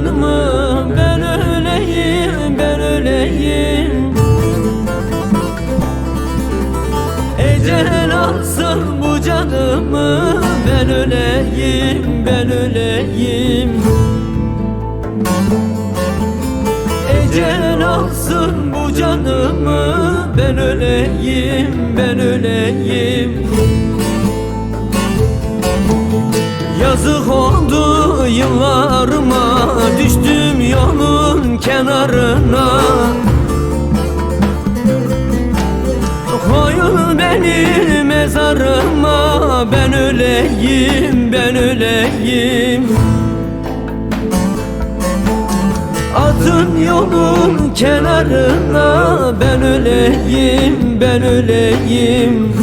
canımı Ben öleyim, ben öleyim. Ecel alsın bu canımı Ben öleyim, ben öleyim. Ecel alsın bu canımı Ben öleyim, ben öleyim. Yolun kenarına. Koyun beni mezarıma Ben öleyim, ben öleyim. Atın yolun kenarına Ben öleyim, ben öleyim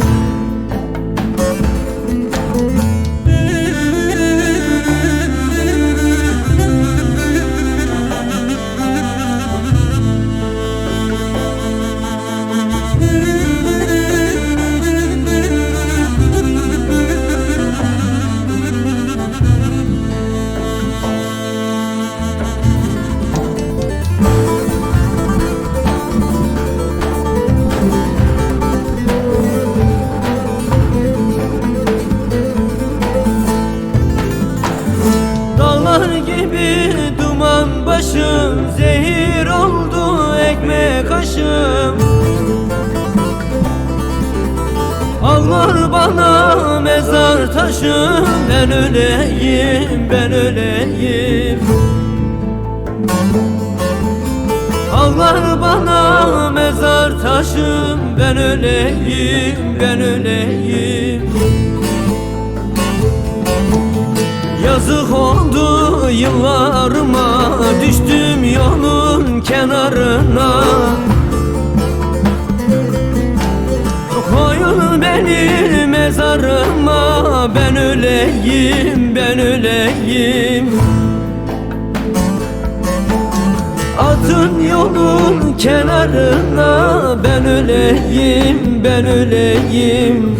ekmek aşım Ağlar bana mezar taşım. Ben öleyim, ben öleyim. Ağlar bana mezar taşım. Ben öleyim, ben öleyim. Yazık oldu yıllarıma kenarına. Koyun beni mezarıma Ben öleyim, ben öleyim. Atın yolun kenarına Ben öleyim, ben öleyim